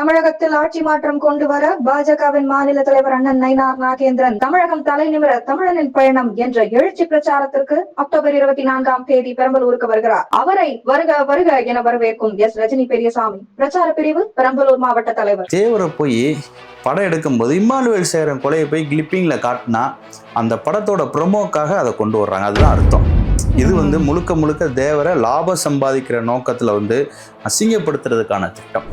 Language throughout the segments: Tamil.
தமிழகத்தில் ஆட்சி மாற்றம் கொண்டு வர பாஜகவின் மாநில தலைவர் அண்ணன் நயினார் நாகேந்திரன் தமிழகம் தலைநிமிர தமிழனின் பயணம் என்ற எழுச்சி பிரச்சாரத்திற்கு அக்டோபர் இருபத்தி நான்காம் தேதி பெரம்பலூருக்கு வருகிறார். அவரை வருக வருக என வரவேற்கும் எஸ். ரஜினி பெரியசாமி. பிரச்சார பிரிவு பெரம்பலூர் மாவட்ட தலைவர். தேவரை போய் படம் எடுக்கும்போது இம்மானுவேல் சேரன் கொலையை போய் கிளிப்பிங்ல காட்டினா அந்த படத்தோட ப்ரொமோக்காக அதை கொண்டு வர்றாங்க. அதுதான் அர்த்தம். இது வந்து முழுக்க முழுக்க தேவரை லாபம் சம்பாதிக்கிற நோக்கத்தில் வந்து அசிங்கப்படுத்துறதுக்கான திட்டம்.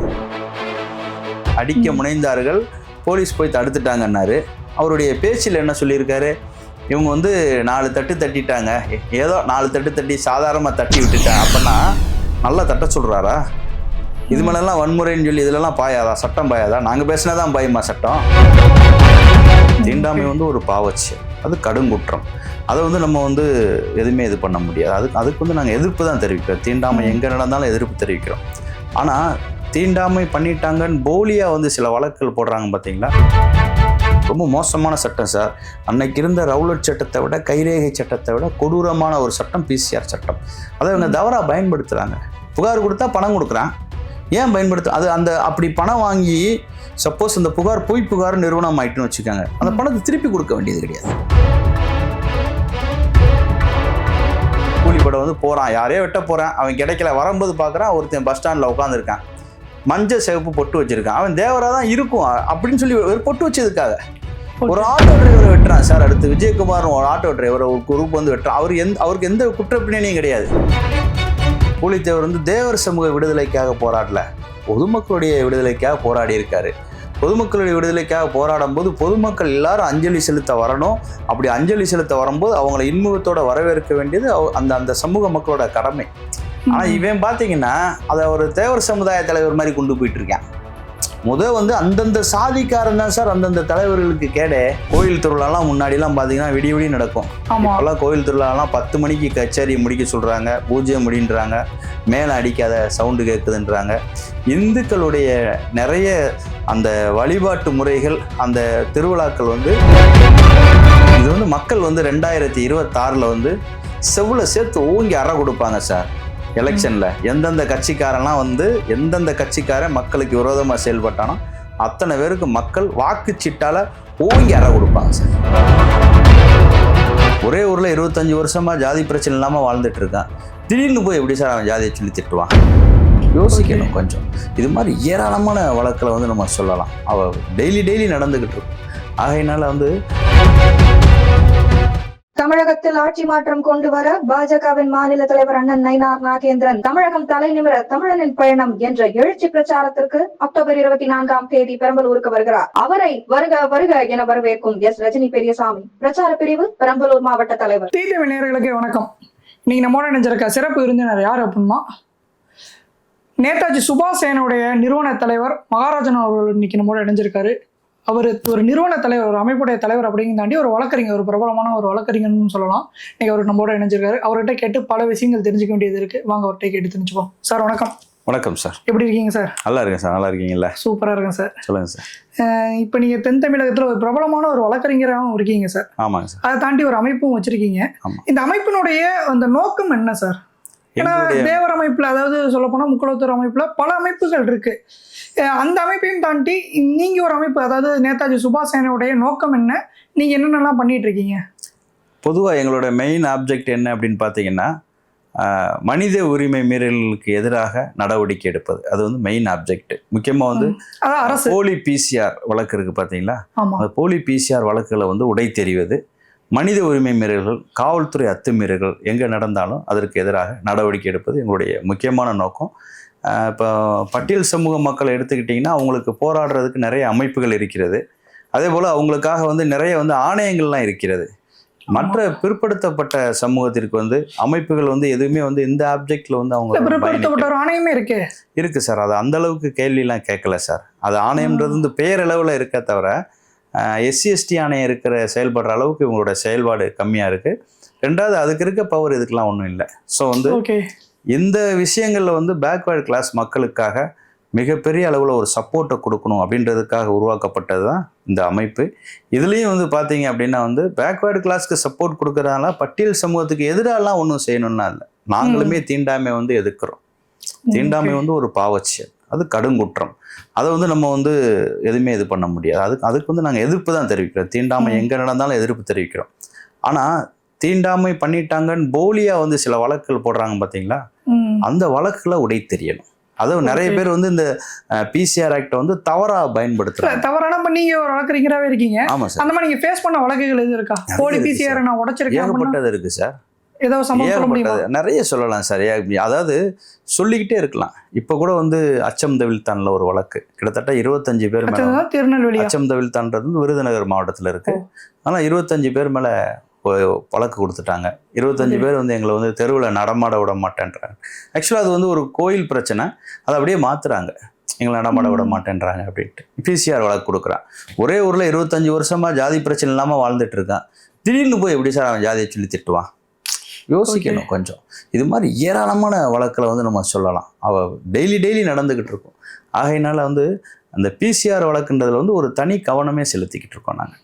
அடிக்க முனைந்தார்கள். போலீஸ் போய் தடுத்துட்டாங்கன்னாரு. அவருடைய பேச்சில் என்ன சொல்லியிருக்காரு? இவங்க வந்து நாலு தட்டு தட்டிட்டாங்க. ஏதோ நாலு தட்டு தட்டி சாதாரணமாக தட்டி விட்டுட்டாங்க. அப்போனா நல்லா தட்ட சொல்கிறாரா இது மேலெல்லாம் வன்முறைன்னு சொல்லி இதுலலாம் பாயாதா? சட்டம் பாயாதா? நாங்கள் பேசினா தான் பாயுமா சட்டம்? தீண்டாமை வந்து ஒரு பாவச்சு. அது கடுங்குற்றம். அதை வந்து நம்ம வந்து எதுவுமே இது பண்ண முடியாது. அதுக்கு அதுக்கு வந்து நாங்கள் எதிர்ப்பு தான் தெரிவிக்கிறோம். தீண்டாமை எங்கே நடந்தாலும் எதிர்ப்பு தெரிவிக்கிறோம். ஆனால் தீண்டாமை பண்ணிட்டாங்கன்னு போலியாக வந்து சில வழக்குகள் போடுறாங்க பார்த்தீங்களா ரொம்ப மோசமான சட்டம் சார். அன்னைக்கு இருந்த ரவுலட் சட்டத்தை விட கைரேகை சட்டத்தை விட கொடூரமான ஒரு சட்டம் பிசிஆர் சட்டம். அதை இவங்க தவறாக பயன்படுத்துகிறாங்க புகார் கொடுத்தா பணம் கொடுக்குறான். ஏன் பயன்படுத்த அது அந்த அப்படி பணம் வாங்கி சப்போஸ் அந்த புகார் பொய் புகார் நிறுவனம் ஆயிட்டுன்னு வச்சுக்கோங்க. அந்த பணத்தை திருப்பி கொடுக்க வேண்டியது கிடையாது. கூலி படம் வந்து போகிறான் யாரையோ வெட்ட போகிறான் அவன் கிடைக்கல. வரும்போது பார்க்குறான் ஒருத்தன் பஸ் ஸ்டாண்டில் உட்காந்துருக்கான் மஞ்சள் சிவப்பு பொட்டு வச்சிருக்கான். அவன் தேவராக தான் இருக்கும். அப்படின்னு சொல்லி ஒரு பொட்டு வச்சதுக்காக ஒரு ஆட்டோ டிரைவரை வெட்டுறான் சார். அடுத்து விஜயகுமார் ஒரு ஆட்டோ டிரைவர் ஒரு குரூப் வந்து வெட்டுறான். அவர் எந்த அவருக்கு எந்த குற்றப்பின்னணியும் கிடையாது. பூலித்தேவர் வந்து தேவர் சமூக விடுதலைக்காக போராடல. பொதுமக்களுடைய விடுதலைக்காக போராடி இருக்காரு. பொதுமக்களுடைய விடுதலைக்காக போராடும் போது பொதுமக்கள் எல்லாரும் அஞ்சலி செலுத்த வரணும். அப்படி அஞ்சலி செலுத்த வரும்போது அவங்கள இன்முகத்தோட வரவேற்க வேண்டியது அவ- அந்த அந்த சமூக மக்களோட கடமை. ஆனா இவன் பாத்தீங்கன்னா அதை ஒரு தேவர் சமுதாய தலைவர் மாதிரி கொண்டு போயிட்டு இருக்கான் முத வந்து அந்தந்த சாதிக்காரன் தான் சார் அந்தந்த தலைவர்களுக்கு கேடே. கோயில் திருவிழாலாம் முன்னாடிலாம் பார்த்தீங்கன்னா விடிய விடிய நடக்கும். இப்போல்லாம் கோயில் திருவிழாலாம் பத்து மணிக்கு கச்சேரி முடிக்க சொல்கிறாங்க பூஜை முடின்றாங்க. மேலே அடிக்காத சவுண்டு கேட்குதுன்றாங்க இந்துக்களுடைய நிறைய அந்த வழிபாட்டு முறைகள் அந்த திருவிழாக்கள் வந்து இது வந்து மக்கள் வந்து ரெண்டாயிரத்தி இருபத்தாறில் வந்து செவ்வுல சேர்த்து ஓங்கி அற கொடுப்பாங்க சார். எலெக்ஷனில் எந்தெந்த கட்சிக்காரெல்லாம் வந்து எந்தெந்த கட்சிக்காரன் மக்களுக்கு விரோதமாக செயல்பட்டானோ அத்தனை பேருக்கு மக்கள் வாக்குச்சீட்டால் ஓங்கி அற கொடுப்பாங்க சார். ஒரே ஊரில் இருபத்தஞ்சு வருஷமா ஜாதி பிரச்சனை இல்லாமல் வாழ்ந்துட்டு இருக்கான். திடீர்னு போய் எப்படி சார் அவன் ஜாதியை சொல்லி திட்டுவான்? யோசிக்கணும் கொஞ்சம். இது மாதிரி ஏராளமான வழக்கில் வந்து நம்ம சொல்லலாம். அவள் டெய்லி டெய்லி நடந்துக்கிட்டு இருக்கும் ஆகையினால வந்து தமிழகத்தில் ஆட்சி மாற்றம் கொண்டு வர பாஜகவின் மாநில தலைவர் அண்ணன் நயினார் நாகேந்திரன் தமிழகம் தலைநிமிர தமிழனின் பயணம் என்ற எழுச்சி பிரச்சாரத்திற்கு அக்டோபர் இருபத்தி நான்காம் தேதி பெரம்பலூருக்கு வருகிறார். அவரை வருக வருக என வரவேற்கும் எஸ். ரஜினி பெரியசாமி. பிரச்சார பிரிவு பெரம்பலூர் மாவட்ட தலைவர். டிடிவி நேர்களுக்கு வணக்கம். நீங்க நம்மோட நினைஞ்சிருக்க சிறப்பு விருந்தினர் யார் அப்படின்னா நேதாஜி சுபாஷ் சேனுடைய நிறுவன தலைவர் மகாராஜன் அவர்கள் இன்னைக்கு நம்மோட இணைஞ்சிருக்காரு. அவர் ஒரு நிறுவன தலைவர் ஒரு அமைப்புடைய தலைவர் அப்படிங்கிறத தாண்டி ஒரு வழக்கறிஞர் ஒரு பிரபலமான ஒரு வழக்கறிஞர்னு சொல்லலாம். இன்னைக்கு அவர் நம்மோட இணைஞ்சிருக்காரு. அவர்கிட்ட கேட்டு பல விஷயங்கள் தெரிஞ்சுக்க வேண்டியது இருக்கு. வாங்க அவர்கிட்ட கேட்டு தெரிஞ்சுப்போம். சார் வணக்கம். வணக்கம் சார். எப்படி இருக்கீங்க சார்? நல்லா இருக்கேன் சார். நல்லா இருக்கீங்களா சூப்பராக இருக்கேன் சார். சொல்லுங்கள் சார். இப்போ நீங்கள் தென் தமிழகத்தில் ஒரு பிரபலமான ஒரு வழக்கறிஞராகவும் இருக்கீங்க சார். ஆமாங்க சார். அதை தாண்டி ஒரு அமைப்பும் வச்சிருக்கீங்க. இந்த அமைப்பினுடைய அந்த நோக்கம் என்ன சார்? ஏன்னா தேவர் அமைப்புல அதாவது சொல்ல போனா முக்குளத்தூர் அமைப்புல பல அமைப்புகள் இருக்கு. அஹ் அந்த அமைப்பையும் தாண்டி நீங்க ஒரு அமைப்பு அதாவது நேதாஜி சுபாஷ் சேனையுடைய நோக்கம் என்ன? நீங்க என்னென்னலாம் பண்ணிட்டு இருக்கீங்க? பொதுவாக எங்களோட மெயின் ஆப்ஜெக்ட் என்ன அப்படின்னு பார்த்தீங்கன்னா மனித உரிமை மீறல்களுக்கு எதிராக நடவடிக்கை எடுப்பது. அது வந்து மெயின் ஆப்ஜெக்ட் முக்கியமாக வந்து போலி பிசிஆர் வழக்கு இருக்கு பார்த்தீங்களா அந்த போலி பிசிஆர் வழக்குகளை வந்து உடை தெரிவது மனித உரிமை மீறல்கள் காவல்துறை அத்துமீறல்கள் எங்கே நடந்தாலும் அதற்கு எதிராக நடவடிக்கை எடுப்பது எங்களுடைய முக்கியமான நோக்கம். இப்போ பட்டியல் சமூக மக்களை எடுத்துக்கிட்டிங்கன்னா அவங்களுக்கு போராடுறதுக்கு நிறைய அமைப்புகள் இருக்கிறது. அதே போல் அவங்களுக்காக வந்து நிறைய வந்து ஆணையங்கள்லாம் இருக்கிறது. மற்ற பிற்படுத்தப்பட்ட சமூகத்திற்கு வந்து அமைப்புகள் வந்து எதுவுமே வந்து இந்த ஆப்ஜெக்ட்ல வந்து அவங்க பிற்படுத்தப்பட்ட ஒரு ஆணையமே இருக்கு. இருக்கு சார். அது அந்த அளவுக்கு கேள்விலாம் கேட்கல சார். அது ஆணையம்ன்றது வந்து பேரளவில் இருக்க தவிர எஸ்சி எஸ்டி ஆணையம் இருக்கிற செயல்படுற அளவுக்கு இவங்களோட செயல்பாடு கம்மியாக இருக்கு. ரெண்டாவது அதுக்கு இருக்க பவர் இதுக்கெல்லாம் ஒன்றும் இல்லை. ஸோ வந்து இந்த விஷயங்களில் வந்து பேக்வேர்டு கிளாஸ் மக்களுக்காக மிகப்பெரிய அளவில் ஒரு சப்போர்ட்டை கொடுக்கணும் அப்படின்றதுக்காக உருவாக்கப்பட்டது தான் இந்த அமைப்பு. இதுலேயும் வந்து பார்த்தீங்க அப்படின்னா வந்து பேக்வேர்டு கிளாஸ்க்கு சப்போர்ட் கொடுக்கறதால பட்டியல் சமூகத்துக்கு எதிராலாம் ஒன்றும் செய்யணும்னா இல்லை. நாங்களுமே தீண்டாமை வந்து எதிர்க்கிறோம். தீண்டாமை வந்து ஒரு பாவச்சியல். அது கடுங்குற்றம். அதை வந்து நம்ம வந்து எதுவுமே இது பண்ண முடியாது. அதுக்கு அதுக்கு வந்து நாங்கள் எதிர்ப்பு தான் தெரிவிக்கிறோம். தீண்டாமை. எங்கே நடந்தாலும் எதிர்ப்பு தெரிவிக்கிறோம். ஆனால் தீண்டாமை பண்ணிட்டாங்கன்னு போலியா வந்து சில வழக்குகள் போடுறாங்க பார்த்தீங்களா. அந்த வழக்குல உடை தெரியணும். அதுவும் நிறைய. பேர் வந்து இந்த பிசிஆர் ஆக்டை வந்து தவறா இல்ல, பயன்படுத்துறாங்க தவறான இப்ப நீங்க ஒரு வழக்கறிஞராவே இருக்கீங்க. ஆமா சார். அந்த மாதிரி நீங்க ஃபேஸ் பண்ண வழக்குகள் எது இருக்கா? போலி பிசிஆர் நான் உடைச்சிருக்கேன். ஏகப்பட்டது இருக்கு சார். ஏகப்பட்டது. நிறைய சொல்லலாம் சார் அதாவது சொல்லிக்கிட்டே இருக்கலாம். இப்போ கூட வந்து அச்சம் தவிழ்த்தான்ல ஒரு வழக்கு. கிட்டத்தட்ட இருபத்தஞ்சு பேர் மேல திருநெல்வேலியா? அச்சம் தவிழ்த்தான்றது வந்து விருதுநகர் மாவட்டத்தில் இருக்கு. ஆனால் இருபத்தஞ்சு பேர் மேல வழக்கு கொடுத்துட்டாங்க. இருபத்தஞ்சு. பேர் வந்து எங்களை வந்து தெருவில் நடமாட விட மாட்டேன்றாங்க. ஆக்சுவலாக அது வந்து ஒரு கோயில் பிரச்சனை. அதை அப்படியே மாத்துறாங்க. எங்களை நடமாட விட. மாட்டேன்றாங்க அப்படின்ட்டு. பிசிஆர் வழக்கு கொடுக்குறான். ஒரே ஊரில் இருபத்தஞ்சு வருஷமா ஜாதி பிரச்சனை இல்லாமல் வாழ்ந்துட்டு இருக்கான். திடீர்னு போய் எப்படி சார் அவன் ஜாதியை சொல்லி திட்டுவான்? யோசிக்கணும் கொஞ்சம். இது மாதிரி ஏராளமான வழக்கில் வந்து நம்ம சொல்லலாம். அவ டெய்லி டெய்லி நடந்துக்கிட்டு இருக்கும். ஆகையினால வந்து அந்த பிசிஆர் வழக்குன்றதுல வந்து ஒரு தனி கவனமே செலுத்திக்கிட்டு இருக்கோம் நாங்கள்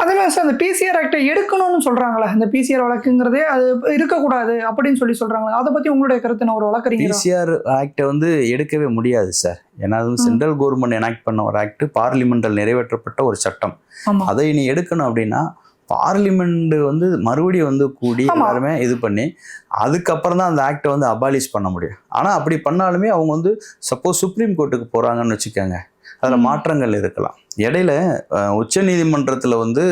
அதே மாதிரி சார் அந்த பிசிஆர் ஆக்டை எடுக்கணும்னு சொல்றாங்களே இந்த பிசிஆர் வழக்குங்கிறதே அது இருக்கக்கூடாது அப்படின்னு சொல்லி சொல்றாங்களே அதை பத்தி உங்களுடைய கருத்து நான் ஒரு வழக்கறிஞரா? பிசிஆர் ஆக்டை வந்து எடுக்கவே முடியாது சார். ஏன்னா அது சென்ட்ரல் கவர்மெண்ட் எனாக்ட் பண்ண ஒரு ஆக்ட் பார்லிமெண்டில் நிறைவேற்றப்பட்ட ஒரு சட்டம். அதை நீ எடுக்கணும் அப்படின்னா பார்லிமெண்ட் வந்து மறுபடியும் வந்து கூடி. எல்லாருமே இது பண்ணி அதுக்கப்புறம் தான் அந்த ஆக்டை வந்து அபாலிஷ் பண்ண முடியும். ஆனால் அப்படி பண்ணாலுமே அவங்க வந்து சப்போஸ் சுப்ரீம் கோர்ட்டுக்கு போகிறாங்கன்னு வச்சுக்கோங்க அதில். மாற்றங்கள் இருக்கலாம். இடையில அஹ், உச்சநீதிமன்றத்தில் வந்து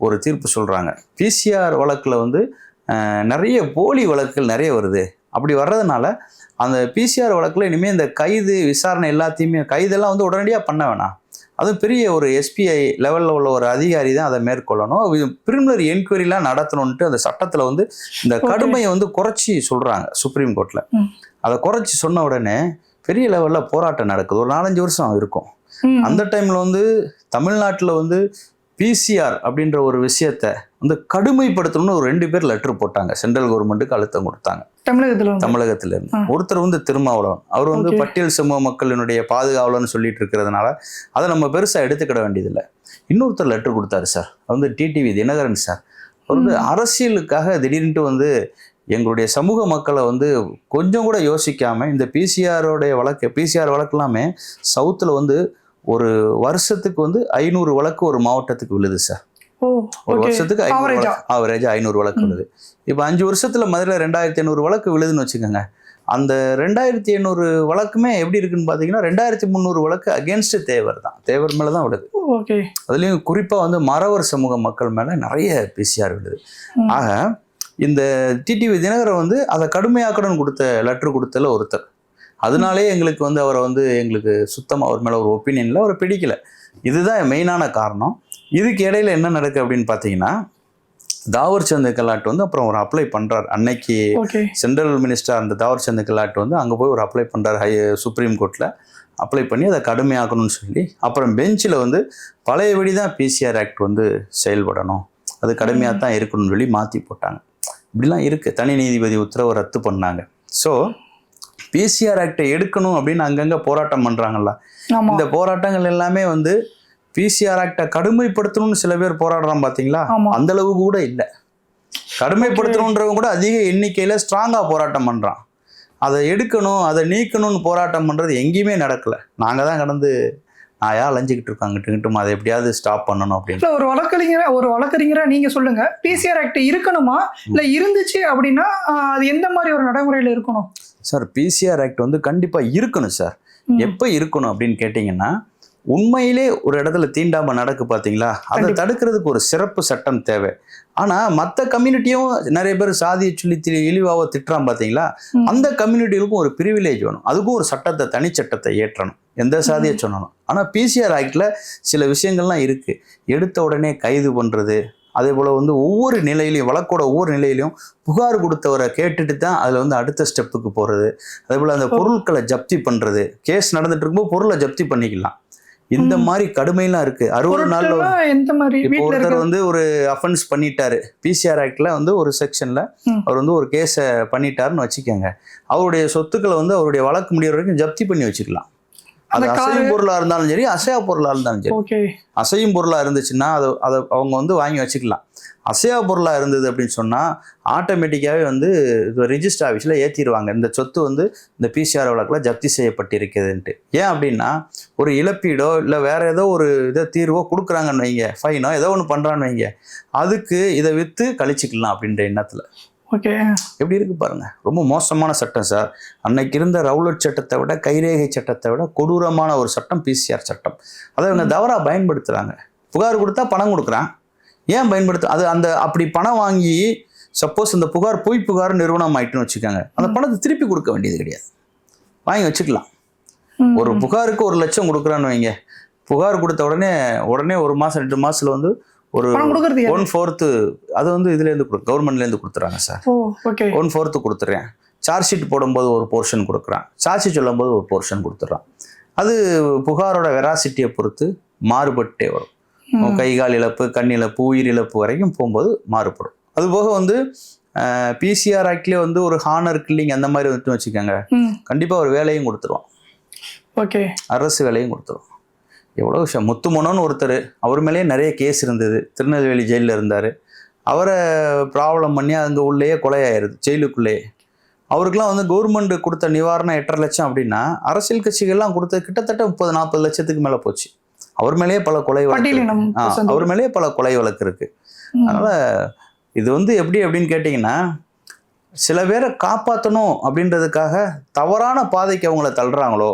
ஒரு தீர்ப்பு சொல்கிறாங்க பிசிஆர் வழக்கில் வந்து நிறைய போலி வழக்குகள் நிறைய வருது. அப்படி வர்றதுனால அந்த பிசிஆர் வழக்கில் இனிமேல் இந்த கைது விசாரணை எல்லாத்தையுமே கைதெல்லாம் வந்து உடனடியாக பண்ண வேணாம். அதுவும் பெரிய ஒரு எஸ்பிஐ லெவலில் உள்ள ஒரு அதிகாரி தான் அதை மேற்கொள்ளணும் பிரிமினரி என்கொயரிலாம் நடத்தணும்ட்டு அந்த சட்டத்தில் வந்து இந்த. கடுமையை வந்து குறைச்சி சொல்கிறாங்க சுப்ரீம் கோர்ட்டில். அதை குறைச்சி சொன்ன உடனே பெரிய லெவலில் போராட்டம் நடக்குது ஒரு நாலஞ்சு வருஷம் இருக்கும். அந்த டைமில் வந்து தமிழ்நாட்டில் வந்து பிசிஆர் அப்படின்ற ஒரு விஷயத்த வந்து கடுமைப்படுத்தணும்னு ஒரு ரெண்டு பேர் லெட்டர் போட்டாங்க சென்ட்ரல் கவர்மெண்ட்டுக்கு அழுத்தம் கொடுத்தாங்க தமிழகத்துல தமிழகத்துல இருந்து. ஒருத்தர் வந்து திருமாவளவன். அவர் வந்து. பட்டியல் சமூக மக்களினுடைய பாதுகாவலன்னு சொல்லிட்டு இருக்கிறதுனால அதை நம்ம பெருசா எடுத்துக்கிட வேண்டியதில்லை. இன்னொருத்தர் லெட்டர் கொடுத்தாரு சார் வந்து டிடிவி தினகரன் சார் அவர் வந்து. அரசியலுக்காக திடீர்னுட்டு வந்து எங்களுடைய சமூக மக்களை வந்து கொஞ்சம் கூட யோசிக்காம இந்த பிசிஆரோடைய வழக்கு பிசிஆர் வழக்கு எல்லாமே சவுத்தில் வந்து ஒரு வருஷத்துக்கு வந்து ஐநூறு வழக்கு ஒரு மாவட்டத்துக்கு விழுது சார் ஒரு வருஷத்துக்கு ஐநூறு ஆவரேஜ் ஐநூறு வழக்கு. விழுது இப்போ அஞ்சு வருஷத்துல மதுரையில் ரெண்டாயிரத்தி ஐநூறு வழக்கு விழுதுன்னு வச்சுக்கோங்க. அந்த ரெண்டாயிரத்தி எண்ணூறு வழக்குமே எப்படி இருக்குன்னு பார்த்தீங்கன்னா ரெண்டாயிரத்தி முந்நூறு வழக்கு அகேன்ஸ்ட் தேவர் தான். தேவர் மேலே தான் விழுது. ஓகே அதுலேயும் குறிப்பாக வந்து மறவர் சமூக மக்கள் மேலே நிறைய பிசிஆர் விழுது. ம். ஆக இந்த டிடிவி தினகரன் வந்து அதை கடுமையாக்கணும்னு கொடுத்த லெட்டர் கொடுத்தல ஒருத்தர். அதனாலே எங்களுக்கு வந்து அவரை வந்து எங்களுக்கு சுத்தமாக அவர் மேலே ஒரு ஒப்பீனியனில் அவரை பிடிக்கல. இதுதான் மெயினான காரணம். இதுக்கு இடையில என்ன நடக்கு அப்படின்னு பார்த்தீங்கன்னா தாவர் சந்த் கெலாட் வந்து அப்புறம் ஒரு அப்ளை பண்ணுறார் அன்னைக்கு சென்ட்ரல் மினிஸ்டர் அந்த தாவர் சந்த் கெலாட் வந்து அங்கே போய் ஒரு அப்ளை பண்ணுறாரு ஹை சுப்ரீம் கோர்ட்டில் அப்ளை பண்ணி அதை கடுமையாக்கணும்னு சொல்லி அப்புறம் பெஞ்சில் வந்து பழையபடி தான் பிசிஆர் ஆக்ட் வந்து செயல்படணும். அது கடுமையாக தான் இருக்கணும்னு சொல்லி மாற்றி போட்டாங்க. இப்படிலாம் இருக்குது தனி நீதிபதி உத்தரவை ரத்து பண்ணாங்க. ஸோ பிசிஆர் ஆக்டை எடுக்கணும் அப்படின்னு அங்கங்கே போராட்டம் பண்ணுறாங்கல்ல இந்த போராட்டங்கள் எல்லாமே வந்து பிசிஆர் ஆக்டை கடுமைப்படுத்தணும்னு சில பேர் போராடுறான் பார்த்தீங்களா. அந்த அளவுக்கு கூட இல்லை. கடுமைப்படுத்தணுன்றவங்க கூட அதிக எண்ணிக்கையில ஸ்ட்ராங்கா போராட்டம் பண்றான். அதை எடுக்கணும் அதை நீக்கணும்னு போராட்டம் பண்றது எங்கேயுமே நடக்கல. நாங்க தான் கடந்து நாயா அலைஞ்சிக்கிட்டு இங்கிட்டும் அதை எப்படியாவது ஸ்டாப் பண்ணணும் அப்படின்னு. ஒரு வழக்கறிஞரா ஒரு வழக்கறிஞரா நீங்க சொல்லுங்க. பிசிஆர் ஆக்ட் இருக்கணுமா? இல்ல இருந்துச்சு அப்படின்னா அது எந்த மாதிரி ஒரு நடைமுறையில இருக்கணும்? சார் பிசிஆர் ஆக்ட் வந்து கண்டிப்பா இருக்கணும் சார். எப்போ இருக்கணும் அப்படின்னு கேட்டிங்கன்னா உண்மையிலே ஒரு இடத்துல தீண்டாம நடக்கு பாத்தீங்களா? அதை. தடுக்கிறதுக்கு ஒரு சிறப்பு சட்டம் தேவை. ஆனா மற்ற கம்யூனிட்டியும் நிறைய பேர் சாதியை சொல்லி தி- இழிவாக திட்டுறான் பாத்தீங்களா? ம். அந்த கம்யூனிட்டிகளுக்கும் ஒரு பிரிவிலேஜ் வேணும். அதுக்கும் ஒரு சட்டத்தை தனிச்சட்டத்தை ஏற்றணும். எந்த சாதியை சொன்னாலும். ஆனா பிசிஆர் ஆக்ட்ல சில விஷயங்கள்லாம் இருக்கு. எடுத்த உடனே கைது பண்றது அதே போல வந்து ஒவ்வொரு நிலையிலையும் வழக்கோட ஒவ்வொரு நிலையிலையும் புகார் கொடுத்தவரை கேட்டுட்டு தான் அதுல வந்து அடுத்த ஸ்டெப்புக்கு போறது. அதே போல அந்த. பொருட்களை ஜப்தி பண்றது. கேஸ் நடந்துட்டு இருக்கும்போது பொருளை ஜப்தி பண்ணிக்கலாம். இந்த. மாதிரி கடுமையெல்லாம் இருக்கு அறுபது நாள்ல எந்த மாதிரி ஒருத்தர் வந்து ஒரு அஃபென்ஸ் பண்ணிட்டாரு பிசிஆர் ஆக்ட்ல வந்து ஒரு செக்ஷன்ல. அவர் வந்து ஒரு கேஸை பண்ணிட்டாருன்னு வச்சுக்கோங்க அவருடைய சொத்துக்களை வந்து அவருடைய வழக்கு முடியிற வரைக்கும் ஜப்தி பண்ணி வச்சுக்கலாம் அது அசையும் பொருளா இருந்தாலும் சரி அசையா பொருளா இருந்தாலும் சரி. அசையும் பொருளா இருந்துச்சுன்னா அதை அதை அவங்க வந்து வாங்கி வச்சுக்கலாம். அசையா பொருளா இருந்தது அப்படின்னு சொன்னா ஆட்டோமேட்டிக்காவே வந்து ரிஜிஸ்டர் ஆஃபீஸில் ஏற்றிடுவாங்க இந்த சொத்து வந்து இந்த பிசிஆர் வழக்கில் ஜப்தி செய்யப்பட்டிருக்குதுன்ட்டு. ஏன் அப்படின்னா ஒரு இழப்பீடோ இல்லை வேற ஏதோ ஒரு இதை தீர்வோ கொடுக்குறாங்கன்னு வைங்க. ஃபைனோ ஏதோ ஒன்று பண்ணுறான்னு வைங்க. அதுக்கு இதை விற்று கழிச்சிக்கலாம் அப்படின்ற எண்ணத்தில். ஓகே எப்படி இருக்கு பாருங்க. ரொம்ப மோசமான சட்டம் சார். அன்னைக்கு இருந்த ரவுலட் சட்டத்தை விட கைரேகை சட்டத்தை விட கொடூரமான ஒரு சட்டம் பிசிஆர் சட்டம். அதை இவங்க தவறா பயன்படுத்துறாங்க. புகார் கொடுத்தா பணம் கொடுக்குறான். ஏன் பயன்படுத்த அது அந்த அப்படி பணம் வாங்கி சப்போஸ் அந்த புகார் பொய் புகார் நிறுவனம் ஆயிட்டுன்னு வச்சுக்கோங்க. அந்த பணத்தை திருப்பி கொடுக்க வேண்டியது கிடையாது. வாங்கி வச்சுக்கலாம். ஒரு புகாருக்கு ஒரு லட்சம் கொடுக்குறான்னு வைங்க. புகார் கொடுத்த உடனே உடனே ஒரு மாசம் ரெண்டு மாசத்துல வந்து ஒரு? ஒன் ஃபோர்த்து அது வந்து இதுலேருந்து கவர்மெண்ட்லேருந்து கொடுத்துறாங்க சார் ஒன் ஃபோர்த்து கொடுத்துட்றேன் சார்ஜ் ஷீட் போடும்போது ஒரு போர்ஷன் கொடுக்குறான். சாட்சி சொல்லும்போது ஒரு போர்ஷன் கொடுத்துட்றான் அது புகாரோட வெராசிட்டியை பொறுத்து மாறுபட்டே வரும். கை கால் இழப்பு கண் இழப்பு உயிர் இழப்பு வரைக்கும் போகும்போது மாறுபடும். அது போக வந்து பிசிஆர் ஆக்ட்லேயே வந்து ஒரு ஹானர் கில்லிங் அந்த மாதிரி வந்து வச்சுக்கோங்க. கண்டிப்பாக ஒரு வேலையும் கொடுத்துருவான். ஓகே. அரசு வேலையும் கொடுத்துரும். எவ்வளோ விஷயம். முத்துமனோன்னு ஒருத்தர் அவர் மேலேயே நிறைய கேஸ் இருந்தது. திருநெல்வேலி ஜெயிலில் இருந்தார். அவரை ப்ராப்ளம் பண்ணி அங்கே உள்ளேயே கொலையாயிருது ஜெயிலுக்குள்ளேயே அவருக்கெல்லாம் வந்து கவர்மெண்ட் கொடுத்த நிவாரணம் எட்டரை லட்சம் அப்படின்னா அரசியல் கட்சிகள்லாம் கொடுத்த கிட்டத்தட்ட முப்பது நாற்பது லட்சத்துக்கு மேலே போச்சு. அவர் மேலேயே பல கொலை வழக்கு. அவர் மேலேயே பல கொலை வழக்கு இருக்கு. அதனால இது வந்து எப்படி அப்படின்னு கேட்டிங்கன்னா சில பேரை காப்பாற்றணும் அப்படின்றதுக்காக தவறான பாதைக்கு அவங்கள தள்ளுறாங்களோ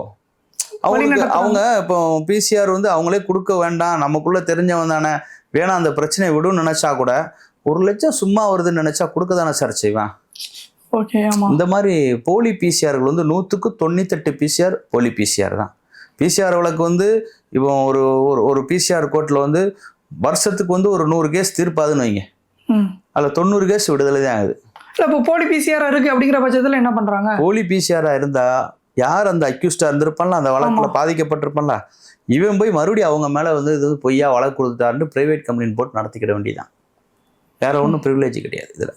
அவங்களுக்கு. அவங்க இப்போ பிசிஆர் வந்து அவங்களே கொடுக்க வேண்டாம். நமக்குள்ள தெரிஞ்சவன் தானே. வேணாம் அந்த பிரச்சனையை விடுன்னு நினைச்சா கூட ஒரு லட்சம் சும்மா வருதுன்னு நினைச்சா கொடுக்க தானே சார் செய்வேன். இந்த மாதிரி போலி பிசிஆர்கள் வந்து நூற்றுக்கு தொண்ணூத்தெட்டு பிசிஆர் போலி பிசிஆர் தான். பிசிஆர் வழக்கு வந்து இப்போ ஒரு ஒரு ஒரு பிசிஆர் கோர்ட்டில் வந்து வருஷத்துக்கு வந்து ஒரு நூறு கேஸ் தீர்ப்பாதுன்னு வைங்க. அதில் தொண்ணூறு கேஸ் விடுதலை தான் ஆகுது இல்ல இப்போ போலி பிசிஆர் இருக்கு அப்படிங்கிற பட்சத்துல என்ன பண்றாங்க? போலி பிசிஆராக இருந்தா யார் அந்த அக்யூஸ்டாக இருந்திருப்பான்ல? அந்த வழக்கில். பாதிக்கப்பட்டிருப்பான்ல? இவன் போய் மறுபடியும் அவங்க மேலே வந்து இது பொய்யா வழக்கு கொடுத்துட்டாருன்னு பிரைவேட் கம்பெனி போட்டு நடத்திக்கிட வேண்டியதான் வேற ஒன்றும் ப்ரிவிலேஜ் கிடையாது இதில்.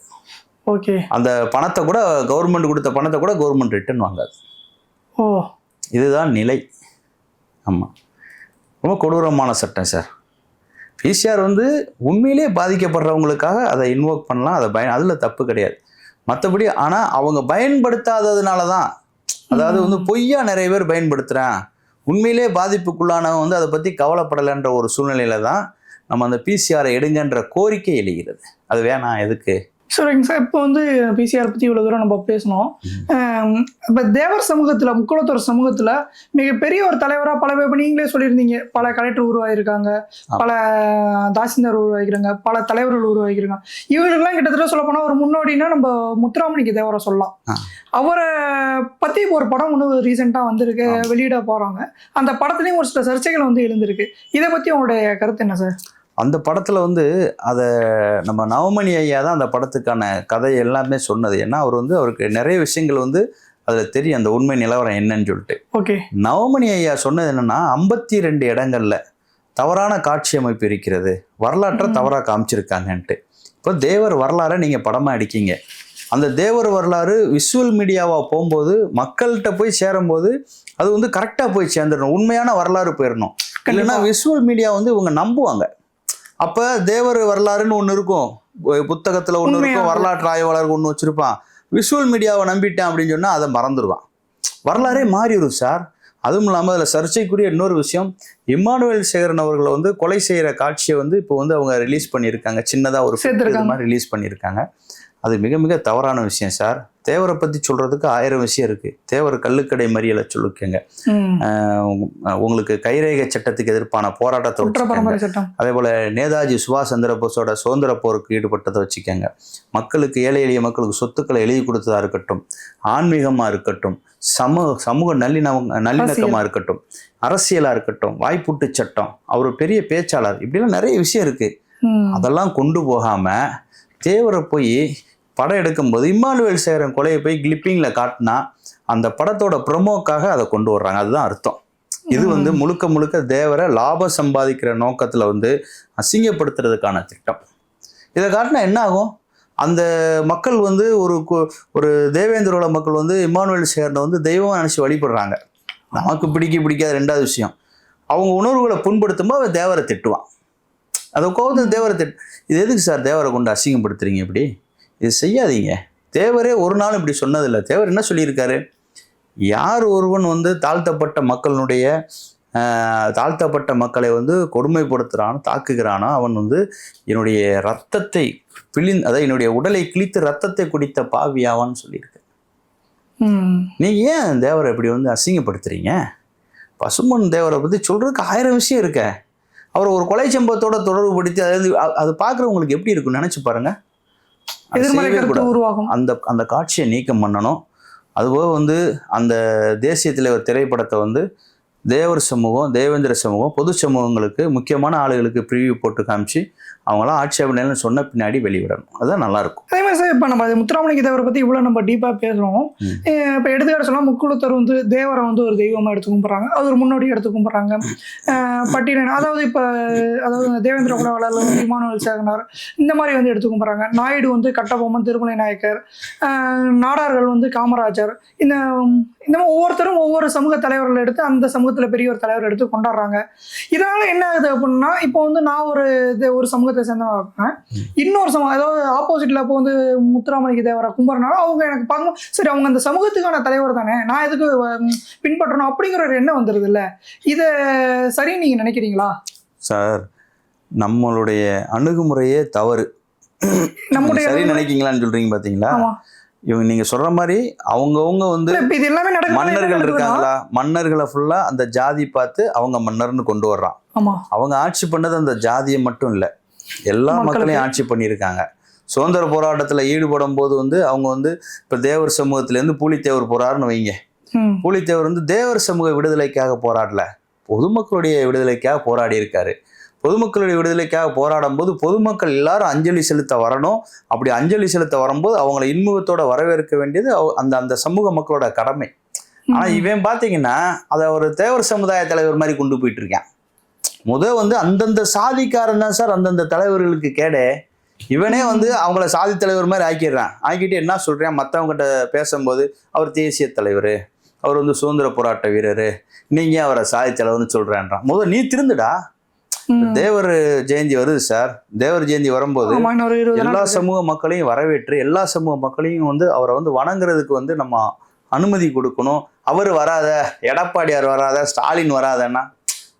ஓகே. அந்த பணத்தை கூட கவர்மெண்ட் கொடுத்த பணத்தை கூட கவர்மெண்ட் ரிட்டர்ன் வாங்காது. ஓ. இதுதான் நிலை. ஆமாம் ரொம்ப கொடூரமான சட்டம் சார் பிசிஆர் வந்து உண்மையிலேயே பாதிக்கப்படுறவங்களுக்காக அதை இன்வோக் பண்ணலாம். அதை பயன் அதில் தப்பு கிடையாது. மற்றபடி ஆனால் அவங்க பயன்படுத்தாததுனால தான் அதாவது வந்து பொய்யா நிறைய பேர் பயன்படுத்துகிறேன் உண்மையிலேயே பாதிப்புக்குள்ளானவன் வந்து அதை பற்றி கவலைப்படலைன்ற ஒரு சூழ்நிலையில தான் நம்ம அந்த பிசிஆரை எடுங்கன்ற கோரிக்கை எழுகிறது. அது வேணாம் எதுக்கு? சரிங்க சார் இப்போ வந்து பிசிஆர் பற்றி இவ்வளோ தூரம் நம்ம பேசணும். இப்போ தேவர் சமூகத்தில் முக்குளத்தூர் சமூகத்தில் மிகப்பெரிய ஒரு தலைவராக பல பேர் நீங்களே சொல்லியிருந்தீங்க. பல கலெக்டர் உருவாகியிருக்காங்க. பல தாசில்தார் உருவாகிக்கிறாங்க பல தலைவர்கள் உருவாகிக்கிறாங்க இவங்களுக்கெல்லாம் கிட்டத்தட்ட சொல்ல போனால் ஒரு முன்னோடினா நம்ம முத்துராமலிங்க தேவரை சொல்லலாம். அவரை பற்றி ஒரு படம் ஒன்று ரீசெண்டாக வந்திருக்கு. வெளியிட போகிறாங்க அந்த படத்துலேயும் ஒரு சில சர்ச்சைகள் வந்து எழுந்திருக்கு. இதை பற்றி உங்களுடைய கருத்து என்ன சார் அந்த படத்தில் வந்து அதை நம்ம நவமணி ஐயா தான் அந்த படத்துக்கான கதை எல்லாமே சொன்னது. ஏன்னா அவர் வந்து அவருக்கு நிறைய விஷயங்கள் வந்து அதில் தெரியும் அந்த உண்மை நிலவரம் என்னன்னு சொல்லிட்டு. ஓகே. நவமணி ஐயா சொன்னது என்னன்னா ஐம்பத்தி ரெண்டு இடங்கள்ல தவறான காட்சி அமைப்பு இருக்கிறது. வரலாற்றை. தவறாக காமிச்சிருக்காங்கன்ட்டு. இப்போ தேவர் வரலாறை நீங்கள் படமாக அடிக்கீங்க அந்த தேவர் வரலாறு விஷுவல் மீடியாவாக போகும்போது மக்கள்கிட்ட போய் சேரும்போது அது வந்து கரெக்டாக போய் சேர்ந்துடணும். உண்மையான வரலாறு போயிடணும். இல்லைன்னா விஷுவல் மீடியா வந்து இவங்க நம்புவாங்க. அப்போ தேவர் வரலாறுன்னு ஒன்று இருக்கும். புத்தகத்துல ஒன்று இருக்கும் வரலாற்று ஆய்வாளர் ஒன்று வச்சிருப்பான். விஷுவல் மீடியாவை நம்பிட்டேன் அப்படின்னு சொன்னா அதை மறந்துடுவான் வரலாறே மாறிடும் சார். அதுவும் இல்லாமல் அதில் சர்ச்சைக்குரிய இன்னொரு விஷயம் இம்மானுவேல் சேகரன் அவர்களை வந்து கொலை செய்கிற காட்சியை வந்து இப்போ வந்து அவங்க ரிலீஸ் பண்ணியிருக்காங்க. சின்னதாக ஒரு. மாதிரி ரிலீஸ் பண்ணியிருக்காங்க. அது மிக மிக தவறான விஷயம் சார். தேவரை பற்றி சொல்கிறதுக்கு ஆயிரம் விஷயம் இருக்குது தேவர் கல்லுக்கடை மறியலை சொல்லிக்கங்க உங்களுக்கு கைரேகை சட்டத்துக்கு எதிர்ப்பான போராட்டத்தை அதே போல் நேதாஜி சுபாஷ் சந்திர போஸோட சுதந்திர போருக்கு ஈடுபட்டதை வச்சுக்கோங்க. மக்களுக்கு ஏழை எளிய மக்களுக்கு சொத்துக்களை எழுதி கொடுத்ததா இருக்கட்டும் ஆன்மீகமாக இருக்கட்டும் சமூக சமூக நல்லிணம் நல்லிணக்கமாக இருக்கட்டும் அரசியலாக இருக்கட்டும் வாய்ப்பூட்டு சட்டம் அவர் பெரிய பேச்சாளர் இப்படிலாம் நிறைய விஷயம் இருக்குது அதெல்லாம் கொண்டு போகாமல் தேவரை போய் படம் எடுக்கும்போது இம்மானுவேல் சேகரன் கொலையை போய் கிளிப்பிங்கில் காட்டினா அந்த படத்தோட ப்ரொமோக்காக அதை கொண்டு வர்றாங்க. அதுதான் அர்த்தம். இது வந்து முழுக்க முழுக்க தேவரை லாபம் சம்பாதிக்கிற நோக்கத்தில் வந்து அசிங்கப்படுத்துறதுக்கான திட்டம். இதை காட்டினா என்ன ஆகும் அந்த மக்கள் வந்து ஒரு கு- ஒரு தேவேந்திரோட மக்கள் வந்து இம்மானுவேல் சேகரனை வந்து தெய்வம் நினச்சி வழிபடுறாங்க. நமக்கு பிடிக்க பிடிக்காத ரெண்டாவது விஷயம். அவங்க உணர்வுகளை புண்படுத்தும் போது அவன் தேவரை திட்டுவான். அதை கோபத்தில் தேவரை திட்டு இது எதுக்கு சார் தேவரை கொண்டு அசிங்கப்படுத்துறீங்க இப்படி? இது செய்யாதீங்க. தேவரே ஒரு நாள் இப்படி சொன்னதில்லை. தேவர் என்ன சொல்லியிருக்காரு? யார் ஒருவன் வந்து தாழ்த்தப்பட்ட மக்களுடைய தாழ்த்தப்பட்ட மக்களை வந்து கொடுமைப்படுத்துகிறானோ தாக்குகிறானோ அவன் வந்து என்னுடைய ரத்தத்தை பிழிந் அதாவது என்னுடைய உடலை கிழித்து ரத்தத்தை குடித்த பாவியாவான்னு சொல்லியிருக்கு. நீங்க ஏன் தேவரை இப்படி வந்து அசிங்கப்படுத்துறீங்க? பசுமன் தேவரை பற்றி சொல்றதுக்கு ஆயிரம் விஷயம் இருக்க. அவர் ஒரு கொலை சம்பவத்தோட தொடர்புபடுத்தி அது அது பார்க்குறவங்களுக்கு எப்படி இருக்கும்னு நினைச்சு பாருங்க. அது எதிர்மறை கருத்து. உருவாகும் அந்த அந்த காட்சியை நீக்கம் பண்ணணும் அதுபோக வந்து அந்த தேசிய தலைவர் திரைப்படத்தை வந்து தேவர் சமூகம் தேவேந்திர சமூகம் பொது சமூகங்களுக்கு முக்கியமான ஆளுகளுக்கு ப்ரிவியூ போட்டு காமிச்சு அவங்களாம் ஆட்சேபனைன்னு சொன்ன பின்னாடி வெளிவிடணும். அதுதான் நல்லா இருக்கும் அதே மாதிரி சார் இப்போ நம்ம முத்துராமலிங்க தேவரை பற்றி இவ்வளோ நம்ம டீப்பாக பேசுகிறோம். இப்போ எடுத்துக்காட்டு சொன்னால் முக்குழுத்தர் வந்து தேவரை வந்து ஒரு தெய்வமாக எடுத்து கும்பிட்றாங்க. அது ஒரு முன்னோடி எடுத்து கும்பிட்றாங்க. பட்டியலன் அதாவது இப்போ அதாவது தேவேந்திர குலவலால் வந்து இமானுவல் சேகனார் இந்த மாதிரி வந்து எடுத்து கும்பிட்றாங்க. நாயுடு வந்து கட்டபொம்மன் திருமலை நாயக்கர் நாடார்கள் வந்து காமராஜர் இந்த இந்த மாதிரி ஒவ்வொருத்தரும் ஒவ்வொரு சமூக தலைவர்கள் எடுத்து அந்த சமூகத்தில் பெரிய ஒரு தலைவர் எடுத்து கொண்டாடுறாங்க. இதனால என்ன ஆகுது அப்படின்னா இப்போ வந்து நான் ஒரு ஒரு சமூகத்தை சேர்ந்தவன் இருப்பேன் இன்னொரு சமூகம் அதாவது ஆப்போசிட்ல இப்போ வந்து முத்துராமலிங்க தேவரை கும்பிட்றனால அவங்க எனக்கு பார்க்கும் சரி அவங்க அந்த சமூகத்துக்கான தலைவர் தானே நான் எதுக்கு பின்பற்றணும் அப்படிங்கிற ஒரு எண்ணம் வந்துருது இல்ல இதை சரி நீங்க நினைக்கிறீங்களா? சார் நம்மளுடைய அணுகுமுறையே தவறு. நம்முடைய சரி நினைக்கீங்களான்னு சொல்றீங்க பாத்தீங்களா? இவங்க நீங்க சொல்ற மாதிரி அவங்கவுங்க வந்து மன்னர்கள் இருக்காங்களா? மன்னர்களை ஃபுல்லா அந்த ஜாதி பார்த்து அவங்க மன்னர்னு கொண்டு வர்றான். ஆமா. அவங்க ஆட்சி பண்ணது அந்த ஜாதியை மட்டும் இல்ல. எல்லா. மக்களையும் ஆட்சி பண்ணியிருக்காங்க. சுதந்திர போராட்டத்துல ஈடுபடும் போது வந்து அவங்க வந்து இப்ப தேவர் சமூகத்துல இருந்து பூலித்தேவர் போறாருன்னு வைங்க. பூலித்தேவர் வந்து தேவர் சமூக விடுதலைக்காக போராடல. பொதுமக்களுடைய விடுதலைக்காக போராடி இருக்காரு. பொதுமக்களுடைய விடுதலைக்காக போராடும் போது பொதுமக்கள் எல்லாரும் அஞ்சலி செலுத்த வரணும். அப்படி அஞ்சலி செலுத்த வரும்போது அவங்கள இன்முகத்தோட வரவேற்க வேண்டியது அவ- அந்த அந்த சமூக மக்களோட கடமை. ஆனா ம். இவன் பாத்தீங்கன்னா அதை ஒரு தேவர் சமுதாய தலைவர் மாதிரி கொண்டு போயிட்டு இருக்கான். முத வந்து அந்தந்த சாதிக்காரன் தான் சார் அந்தந்த தலைவர்களுக்கு கேடே. இவனே வந்து அவங்கள சாதி தலைவர் மாதிரி ஆக்கிடுறான். ஆக்கிட்டு என்ன சொல்றான்? மற்றவங்ககிட்ட பேசும்போது அவர் தேசிய தலைவர். அவர் வந்து சுதந்திர போராட்ட வீரர். நீங்க அவரை சாதி தலைவர்னு சொல்றேன்றான். முத நீ திருந்துடா. தேவர் ஜெயந்தி வருது சார். தேவர் ஜெயந்தி வரும்போது எல்லா. சமூக மக்களையும் வரவேற்று எல்லா சமூக மக்களையும் வந்து அவரை வந்து வணங்குறதுக்கு வந்து நம்ம அனுமதி கொடுக்கணும். அவர் வராத எடப்பாடியார் வராத ஸ்டாலின் வராதன்னா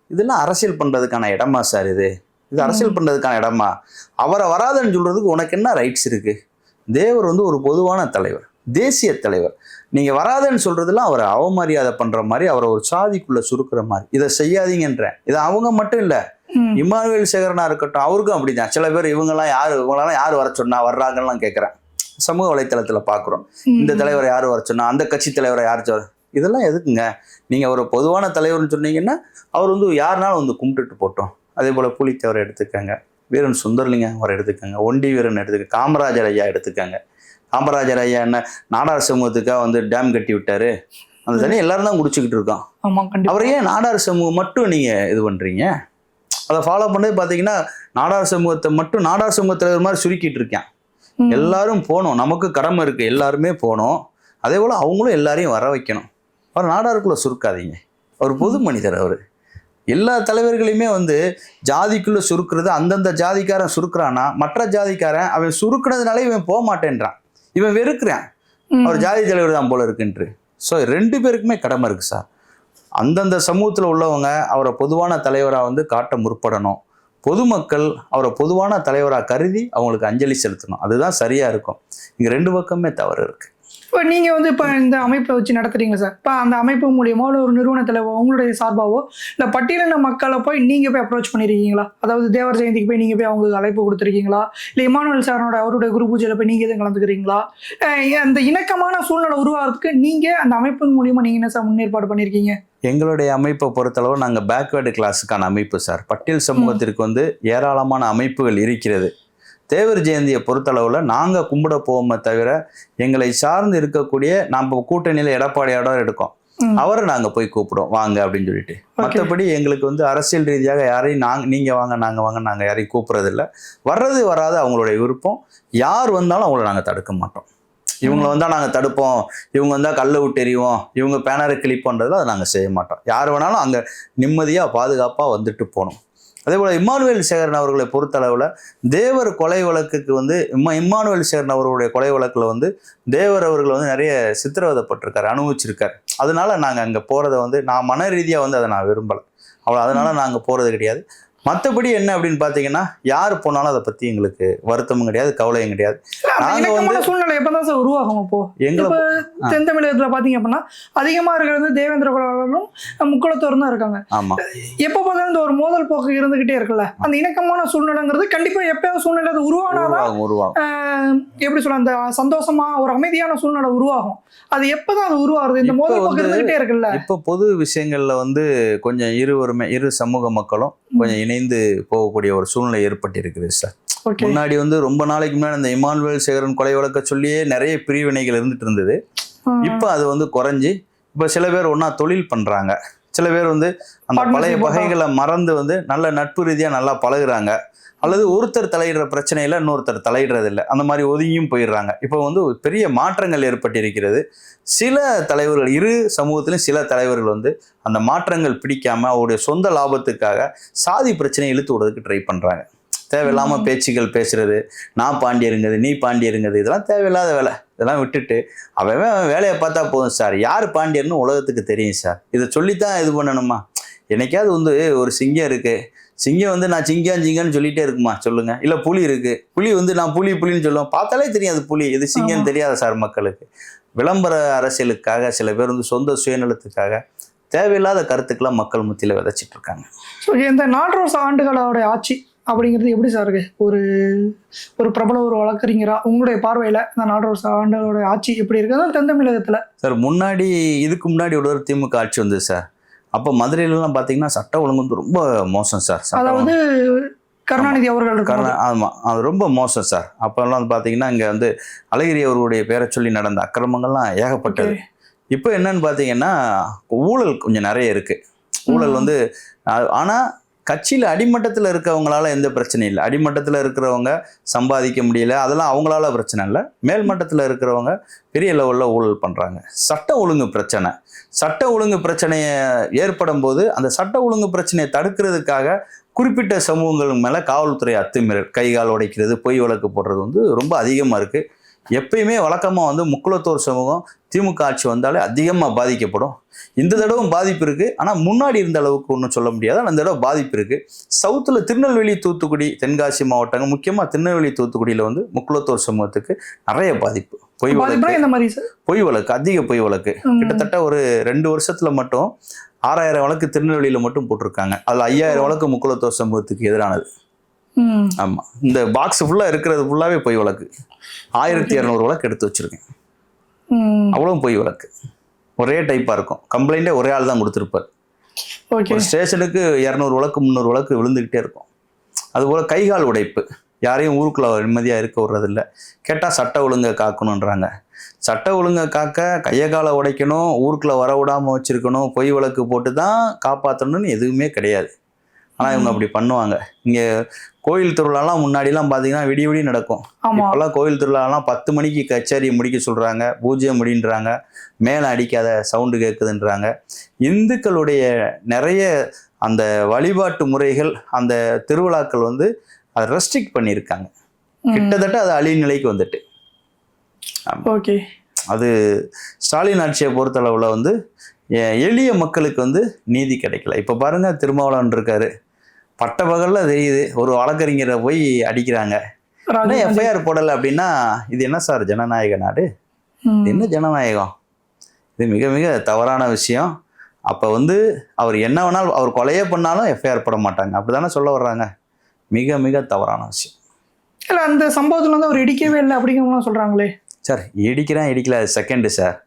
இதெல்லாம் அரசியல் பண்றதுக்கான இடமா சார் இது? இது அரசியல் பண்றதுக்கான இடமா? அவரை வராதன்னு சொல்றதுக்கு உனக்கு என்ன ரைட்ஸ் இருக்கு? தேவர் வந்து ஒரு பொதுவான தலைவர் தேசிய தலைவர். நீங்க வராதன்னு சொல்றதுலாம் அவரை அவமரியாதை பண்ற மாதிரி அவரை ஒரு சாதிக்குள்ள சுருக்குற மாதிரி. இதை செய்யாதீங்கன்றேன். இது அவங்க மட்டும் இல்ல. இமானுவேல் சேகரனா இருக்கட்டும் அவருக்கும் அப்படிதான். சில பேர் இவங்கெல்லாம் யாரு இவங்கெல்லாம் யார் வர சொன்னா வர்றாங்கலாம் கேட்குறேன் சமூக வலைத்தளத்துல பாக்குறோம். இந்த. தலைவரை யார் வர சொன்னா அந்த கட்சி தலைவரை யார் இதெல்லாம் எதுக்குங்க? நீங்க ஒரு பொதுவான தலைவர்னு சொன்னீங்கன்னா அவர் வந்து யாருனாலும் வந்து கும்பிட்டுட்டு போட்டோம். அதே போல புலித்தேவரை எடுத்துக்கங்க. வீரன் சுந்தர்லிங்கம் அவரை எடுத்துக்கங்க. ஒண்டி வீரன் எடுத்துக்க காமராஜர் ஐயா எடுத்துக்கங்க. காமராஜர் ஐயா என்ன நாடார் சமூகத்துக்காக வந்து டேம் கட்டி விட்டாரு. அந்த தண்ணி எல்லாரும் தான் குடிச்சுக்கிட்டு இருக்கோம். அவரை ஏன் நாடார் சமூகம் மட்டும் நீங்க இது பண்றீங்க? அதை ஃபாலோ பண்ணது பாத்தீங்கன்னா நாடார் சமூகத்தை மட்டும் நாடார் சமூக தலைவர் மாதிரி சுருக்கிட்டு இருக்கேன். எல்லாரும் போகணும் நமக்கு கடமை இருக்கு. எல்லாருமே போகணும் அதே போல அவங்களும் எல்லாரையும் வர வைக்கணும். அவர் நாடாருக்குள்ள சுருக்காதீங்க. அவர் பொது மனிதர் அவர். எல்லா தலைவர்களையுமே வந்து ஜாதிக்குள்ள சுருக்குறது அந்தந்த ஜாதிக்காரன் சுருக்குறானா மற்ற ஜாதிக்காரன் அவன் சுருக்குனதுனால இவன் போக மாட்டேன்றான். இவன் வெறுக்கிறான். அவர் ஜாதி தலைவர் தான் போல இருக்குன்ட்டு. ஸோ ரெண்டு பேருக்குமே கடமை இருக்கு சார். அந்தந்த சமூகத்தில் உள்ளவங்க அவரை பொதுவான தலைவராக வந்து காட்ட முற்படணும். பொதுமக்கள் அவரை பொதுவான தலைவராக கருதி அவங்களுக்கு அஞ்சலி செலுத்தணும். அதுதான் சரியா இருக்கும். இங்க ரெண்டு பக்கமே தவறு இருக்கு. இப்போ நீங்கள் வந்து இப்போ இந்த அமைப்பை வச்சு நடத்துறீங்க சார். இப்போ அந்த அமைப்பு மூலியமோ இல்லை ஒரு நிறுவனத்தில் உங்களுடைய சார்பாவோ இல்லை பட்டியலின மக்களை போய் நீங்கள் போய் அப்ரோச் பண்ணியிருக்கீங்களா அதாவது தேவர் ஜெயந்திக்கு போய் நீங்கள் போய் அவங்களுக்கு அழைப்பு கொடுத்துருக்கீங்களா? இல்லை இமானுவல் சாரோட அவருடைய குரு பூஜையில் போய் நீங்கள் எதுவும் கலந்துக்கிறீங்களா? அந்த இணக்கமான சூழ்நிலை உருவாகிறதுக்கு நீங்கள் அந்த அமைப்பின் மூலியமாக நீங்கள் என்ன சார் முன்னேற்பாடு பண்ணியிருக்கீங்க எங்களுடைய அமைப்பை பொறுத்தளவு நாங்கள் பேக்வேர்டு கிளாஸுக்கான அமைப்பு சார். பட்டியல் சமூகத்திற்கு வந்து ஏராளமான அமைப்புகள் இருக்கிறது. தேவர் ஜெயந்தியை பொறுத்தளவில் நாங்கள் கும்பிட போவோமே தவிர எங்களை சார்ந்து இருக்கக்கூடிய நம்ம கூட்டணியில் எடப்பாடியாட இருக்கோம் ம். அவரை நாங்கள் போய் கூப்பிடுவோம். வாங்க அப்படின்னு சொல்லிட்டு. மற்றபடி எங்களுக்கு வந்து அரசியல் ரீதியாக யாரையும் நாங்கள் நீங்கள் வாங்க நாங்கள் வாங்க நாங்கள் யாரையும் கூப்பிட்றதில்ல. வர்றது வராது அவங்களுடைய விருப்பம். யார் வந்தாலும் அவங்கள நாங்கள் தடுக்க மாட்டோம். இவங்களை வந்தா நாங்க தடுப்போம். இவங்க வந்தா கல்லை விட்டு எறிவோம். இவங்க பேனரை கிளிப்போன்றதுல அதை நாங்க செய்ய மாட்டோம். யார் வேணாலும் அங்க நிம்மதியா பாதுகாப்பா வந்துட்டு போகணும். அதே போல இம்மானுவேல் சேகரன் அவர்களை பொறுத்தளவுல தேவர் கொலை வழக்குக்கு வந்து இம்மா இம்மானுவேல் சேகரன் அவர்களுடைய கொலை வழக்குல வந்து தேவர் அவர்கள் வந்து நிறைய சித்திரவதைப்பட்டிருக்காரு அனுபவிச்சிருக்காரு. அதனால நாங்க அங்க போறதை வந்து நான் மன ரீதியா வந்து அதை நான் விரும்பல. அவ்வளோ அதனால நாங்க போறது கிடையாது. மற்றபடி என்ன அப்படின்னு பார்த்தீங்கன்னா யார் போனாலும் அதை பத்தி எங்களுக்கு வருத்தமும் கிடையாது கவலையும் கிடையாது. அந்த நாங்க இணக்கமான சூழ்நிலை எப்பதான் சார் உருவாகும் எங்களை இப்ப தென் தமிழகத்துல பாத்தீங்க அப்படின்னா அதிகமா இருக்கிறது தேவேந்திர குலவர்களும் முக்குளத்தோரும் தான் இருக்காங்க. ஆமா. எப்ப பார்த்தாலும் இந்த ஒரு மோதல் போக்கு இருந்துகிட்டே இருக்குல்ல? அந்த இணக்கமான சூழ்நிலைங்கிறது கண்டிப்பா எப்பயாவது சூழ்நிலை அது உருவானாதான் உருவாகும் எப்படி சொல்ல அந்த சந்தோஷமா ஒரு அமைதியான சூழ்நிலை உருவாகும். அது எப்பதான் அது உருவாகுது? இந்த மோதல் போக்கு வந்து- இருந்துகிட்டே இருக்குல்ல? இப்போ பொது விஷயங்கள்ல வந்து கொஞ்சம் இருவருமே இரு சமூக மக்களும் கொஞ்சம் இணைந்து போகக்கூடிய ஒரு சூழ்நிலை ஏற்பட்டிருக்குது சார் முன்னாடி வந்து ரொம்ப நாளைக்கு முன்னாடி இந்த இமானுவேல் சேகரன் கொலை வழக்க சொல்லியே நிறைய பிரிவினைகள் இருந்துட்டு இருந்தது. இப்போ அது வந்து குறைஞ்சி இப்போ சில பேர் ஒன்றா தொழில் பண்றாங்க. சில பேர் வந்து அந்த பழைய. பகைகளை மறந்து வந்து நல்ல நட்பு ரீதியாக நல்லா பழகுறாங்க. அல்லது ஒருத்தர் தலையிடுற பிரச்சனையில இன்னொருத்தர் தலையிடுறது இல்லை அந்த மாதிரி ஒதுங்கியும் போயிடுறாங்க. இப்போ வந்து பெரிய மாற்றங்கள் ஏற்பட்டிருக்கிறது. சில தலைவர்கள் இரு சமூகத்திலும் சில தலைவர்கள் வந்து அந்த மாற்றங்கள் பிடிக்காம அவருடைய சொந்த லாபத்துக்காக சாதி பிரச்சனையை இழுத்து விடுறதுக்கு ட்ரை பண்றாங்க. தேவையில்லாம ம். பேச்சுகள் பேசுறது நான் பாண்டியருங்கிறது நீ பாண்டியருங்கிறது இதெல்லாம் தேவையில்லாத வேலை. இதெல்லாம் விட்டுட்டு அவன் வேலையை பார்த்தா போதும் சார். யார் பாண்டியர்னு உலகத்துக்கு தெரியும் சார். இதை சொல்லித்தான் இது பண்ணணுமா? என்னைக்காவது வந்து ஒரு சிங்கம் இருக்கு. சிங்கம் வந்து நான் சிங்கம் சிங்கம்னு சொல்லிட்டே இருக்குமா? சொல்லுங்க. இல்ல புலி இருக்கு. புலி வந்து நான் புலி புலின்னு சொல்லுவேன் பார்த்தாலே தெரியும் அது புலி. இது சிங்கம் ஆமா. தெரியாத சார் மக்களுக்கு. விளம்பர அரசியலுக்காக சில பேர் வந்து சொந்த சுயநலத்துக்காக தேவையில்லாத கருத்துக்களை மக்கள் மத்தியில விதைச்சிட்டு இருக்காங்க. ஸோ இந்த நாலரை வருஷ ஆண்டுகளோட ஆட்சி அப்படிங்கிறது எப்படி சார் இருக்கு? ஒரு ஒரு பிரபல ஒரு வழக்கறிஞரா உங்களுடைய பார்வையில இந்த நாலரை வருஷ ஆண்டுகளோட ஆட்சி எப்படி இருக்கு? அதுவும் தென் தமிழகத்துல. சார் முன்னாடி இதுக்கு முன்னாடி ஒரு திமுக ஆட்சி வந்தது சார். அப்போ மதுரையிலலாம் பார்த்தீங்கன்னா சட்ட ஒழுங்கு வந்து ரொம்ப மோசம் சார். அதாவது கருணாநிதி அவர்கள் ஆமாம் அது ரொம்ப மோசம் சார். அப்போல்லாம் வந்து பார்த்தீங்கன்னா இங்கே வந்து அழகிரி அவருடைய பேரை சொல்லி நடந்த அக்கிரமங்கள்லாம் ஏகப்பட்டது. இப்போ என்னன்னு பார்த்தீங்கன்னா ஊழல் கொஞ்சம் நிறைய இருக்கு. ஊழல் வந்து ஆ- ஆனா கட்சியில் அடிமட்டத்தில் இருக்கவங்களால எந்த பிரச்சனையும் இல்லை. அடிமட்டத்தில் இருக்கிறவங்க சம்பாதிக்க முடியல. அதெல்லாம் அவங்களால பிரச்சனை இல்லை. மேல்மட்டத்தில் இருக்கிறவங்க பெரிய லெவலில் ஊழல் பண்ணுறாங்க சட்ட ஒழுங்கு பிரச்சனை. சட்ட ஒழுங்கு பிரச்சனையை ஏற்படும் போது அந்த சட்ட ஒழுங்கு பிரச்சனையை தடுக்கிறதுக்காக குறிப்பிட்ட சமூகங்கள் மேலே காவல்துறை அத்துமீறல் கை கால் உடைக்கிறது பொய் வழக்கு போடுறது வந்து ரொம்ப அதிகமாக இருக்குது எப்பயுமே வழக்கமாக வந்து முக்குளத்தோர் சமூகம் திமுக ஆட்சி வந்தாலே அதிகமாக பாதிக்கப்படும். இந்த தடவும் பாதிப்பு இருக்குது ஆனால் முன்னாடி இருந்த அளவுக்கு ஒன்றும் சொல்ல முடியாது. இந்த தடவை பாதிப்பு இருக்குது சவுத்தில் திருநெல்வேலி தூத்துக்குடி தென்காசி மாவட்டங்கள் முக்கியமாக திருநெல்வேலி தூத்துக்குடியில் வந்து முக்குளத்தோர் சமூகத்துக்கு நிறைய பாதிப்பு. பொய் வழக்கு. பொய் வழக்கு அதிக பொய் வழக்கு. கிட்டத்தட்ட ஒரு ரெண்டு வருஷத்துல மட்டும் ஆறாயிரம் வழக்கு திருநெல்வேலியில மட்டும் போட்டிருக்காங்க. அதுல ஐயாயிரம் வழக்கு முக்குளத்தோர் சமூகத்துக்கு எதிரானது. ம். ஆமா. இந்த பாக்ஸ் ஃபுல்லா இருக்கிறது ஃபுல்லாவே பொய் வழக்கு. ஆயிரத்தி இரநூறு வழக்கு எடுத்து வச்சிருக்கேன். ம். அவ்வளவு பொய் வழக்கு. ஒரே டைப்பா இருக்கும். கம்ப்ளைண்டே ஒரே ஆள் தான் கொடுத்துருப்பார். ஒரு ஸ்டேஷனுக்கு இரநூறு வழக்கு முந்நூறு வழக்கு விழுந்துக்கிட்டே இருக்கும். அதுபோல கைகால் உடைப்பு. யாரையும் ஊருக்குள்ள நிம்மதியாக இருக்க விடுறதில்ல. கேட்டால் சட்ட ஒழுங்கை காக்கணுன்றாங்க சட்ட ஒழுங்கை காக்க கையை காலை உடைக்கணும் ஊருக்குள்ள வர விடாம வச்சிருக்கணும் பொய் வழக்கு போட்டு தான் காப்பாற்றணும்னு எதுவுமே கிடையாது. ஆனால் இவங்க அப்படி பண்ணுவாங்க. இங்கே கோயில் திருவிழாலாம் முன்னாடிலாம் பார்த்தீங்கன்னா விடிய விடிய நடக்கும். இப்போல்லாம் கோயில் திருவிழாலாம் பத்து மணிக்கு கச்சேரி முடிக்க சொல்கிறாங்க பூஜ்ஜியம் முடின்றாங்க. மேலே அடிக்காத சவுண்டு கேட்குதுன்றாங்க இந்துக்களுடைய நிறைய அந்த வழிபாட்டு முறைகள் அந்த திருவிழாக்கள் வந்து அதை ரெஸ்ட்ரிக்ட் பண்ணியிருக்காங்க. கிட்டத்தட்ட அது அழிவு நிலைக்கு வந்துட்டு. ஓகே. அது ஸ்டாலின் ஆட்சியை பொறுத்தளவில் வந்து எளிய மக்களுக்கு வந்து நீதி கிடைக்கல. இப்போ பாருங்க திருமாவளவன் இருக்காரு. பட்ட பகல்ல தெரியுது. ஒரு வழக்கறிஞரை போய் அடிக்கிறாங்க. காந்தி. எஃப்ஐஆர் போடலை அப்படின்னா இது என்ன சார் ஜனநாயக நாடு. இது என்ன ஜனநாயகம்? இது மிக மிக தவறான விஷயம். அப்போ வந்து அவர் என்ன வேணாலும் அவர் கொலையே பண்ணாலும் எஃப்ஐஆர் போட மாட்டாங்க. அப்படிதானே சொல்ல வர்றாங்க. மிக மிக தவறான விஷயம். இல்ல அந்த சம்பவத்துல வந்து அவர் இடிக்கவே இல்லை அப்படிங்கிறவங்களாம் சொல்றாங்களே. சார் இடிக்கிறேன் இடிக்கல. அது செகண்டு சார்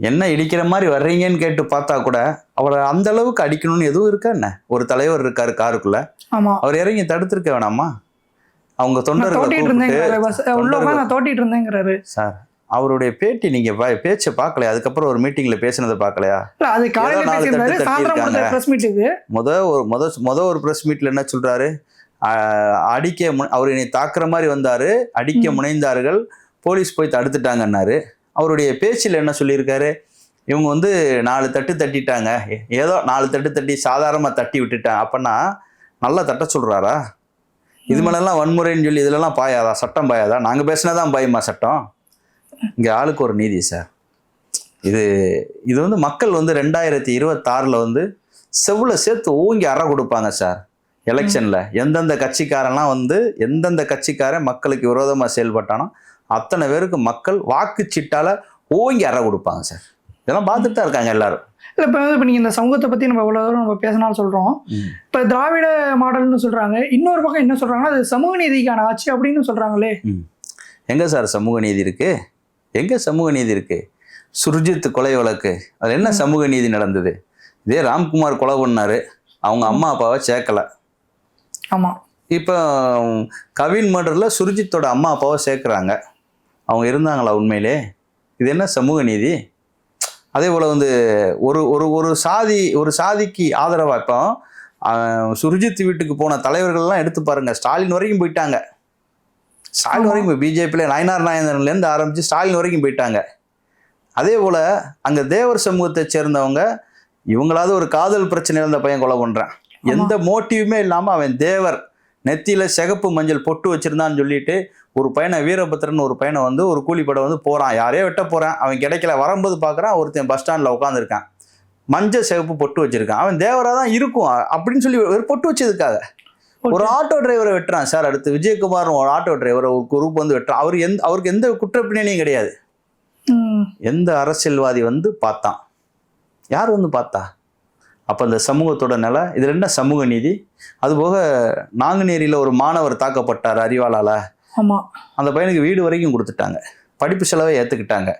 என்ன இடிக்கிற மாதிரி வர்றீங்கன்னு கேட்டு பார்த்தா கூட அவரை அந்த அளவுக்கு அடிக்கணும்னு எதுவும் இருக்கா என்ன? ஒரு தலைவர் இருக்காரு காருக்குள்ள. ஆமா. அவர் இறங்கி தடுத்திருக்க வேணாமா? அவங்க தொண்டர்களை சார் அவருடைய பேட்டி நீங்க பேச்சை பார்க்கலையா? அதுக்கப்புறம் ஒரு மீட்டிங்ல பேசினதை இது. முத ஒரு முத முத ஒரு ப்ரெஸ் மீட்ல என்ன சொல்றாரு? அடிக்க அவர் என்னை தாக்குற மாதிரி வந்தாரு. அடிக்க. முனைந்தார்கள். போலீஸ் போய் தடுத்துட்டாங்கன்னாரு. அவருடைய பேச்சில் என்ன சொல்லியிருக்காரு? இவங்க வந்து நாலு தட்டு தட்டிட்டாங்க. ஏதோ நாலு தட்டு தட்டி சாதாரணமாக தட்டி விட்டுட்டாங்க. அப்பன்னா நல்லா தட்ட சொல்கிறாரா இது மேலெல்லாம் வன்முறைன்னு சொல்லி இதுலலாம் பாயாதா? சட்டம் பாயாதா? நாங்கள் பேசினாதான் பாயுமா சட்டம்? இங்கே ஆளுக்கு ஒரு நீதி சார். இது இது வந்து மக்கள் வந்து ரெண்டாயிரத்தி இருபத்தாறில் வந்து செவ்வில் சேர்த்து ஓங்கி அற கொடுப்பாங்க சார். எலெக்ஷனில் எந்தெந்த கட்சிக்காரன்லாம் வந்து எந்தெந்த கட்சிக்காரன் மக்களுக்கு விரோதமாக செயல்பட்டானோ அத்தனை பேருக்கு மக்கள் வாக்குச்சீட்டால் ஓங்கி அற கொடுப்பாங்க சார். இதெல்லாம் பார்த்துட்டு தான் இருக்காங்க எல்லாரும். இல்லை இப்போ வந்து இப்போ நீங்கள் இந்த சமூகத்தை பற்றி நம்ம இவ்வளோ தூரம் நம்ம பேசினாலும் சொல்கிறோம். இப்போ திராவிட மாடல்னு சொல்கிறாங்க இன்னொரு பக்கம் என்ன சொல்கிறாங்கன்னா அது சமூக நீதிக்கான ஆட்சி அப்படின்னு சொல்கிறாங்களே எங்கே சார் சமூக நீதி இருக்கு? எங்கே சமூக நீதி இருக்கு? சுர்ஜித் கொலை வழக்கு. அதில் என்ன சமூக நீதி நடந்தது? இதே ராம்குமார் கொலை பண்ணாரு. அவங்க அம்மா அப்பாவை சேர்க்கல. ஆமாம் இப்போ கவின் மர்டரில் சுர்ஜித்தோட அம்மா அப்பாவை சேர்க்குறாங்க. அவங்க இருந்தாங்களா உண்மையிலே? இது என்ன சமூக நீதி? அதே போல் வந்து ஒரு ஒரு ஒரு சாதி ஒரு சாதிக்கு ஆதரவாக இப்போ சுர்ஜித் வீட்டுக்கு போன தலைவர்கள்லாம் எடுத்து பாருங்க. ஸ்டாலின் வரைக்கும் போயிட்டாங்க. ஸ்டாலின். வரைக்கும் போய் பிஜேபியில் நயனார் நாயந்தன்லேருந்து ஆரம்பித்து ஸ்டாலின் வரைக்கும் போயிட்டாங்க. அதே போல் அங்கே தேவர் சமூகத்தை சேர்ந்தவங்க இவங்களாவது ஒரு காதல் பிரச்சனையில் அந்த பையன் கொலை பண்ணுறான் எந்த மோட்டிவுமே இல்லாமல் அவன் தேவர் நெத்தியில் சிகப்பு மஞ்சள் பொட்டு வச்சிருந்தான்னு சொல்லிட்டு ஒரு பையனை வீரபத்திரன் ஒரு பையனை வந்து ஒரு கூலிப்படை வந்து போகிறான் யாரையோ வெட்ட போகிறான் அவன் கிடைக்கல. வரும்போது பார்க்குறான் ஒருத்தன் பஸ் ஸ்டாண்டில் உட்காந்துருக்கான் மஞ்சள் சிகப்பு பொட்டு வச்சிருக்கான். அவன் தேவராக தான் இருக்கும் அப்படின்னு சொல்லி ஒரு பொட்டு வச்சதுக்காக ஒரு ஆட்டோ டிரைவரை வெட்டுறான் சார் அடுத்து விஜயகுமார் ஒரு ஆட்டோ டிரைவரை ஒரு குரூப் வந்து வெட்டுறான். அவர் எந்த அவருக்கு எந்த குற்றப்பின்னணியும் கிடையாது. எந்த அரசியல்வாதி வந்து பார்த்தான். யார் வந்து பார்த்தா? அப்போ இந்த சமூகத்தோட நிலை இதில் என்ன சமூக நீதி. அதுபோக நாங்குநேரியில் ஒரு மாணவர் தாக்கப்பட்டார் அறிவாளால். ஆமாம் அந்த பையனுக்கு வீடு வரைக்கும் கொடுத்துட்டாங்க. படிப்பு செலவை ஏற்றுக்கிட்டாங்க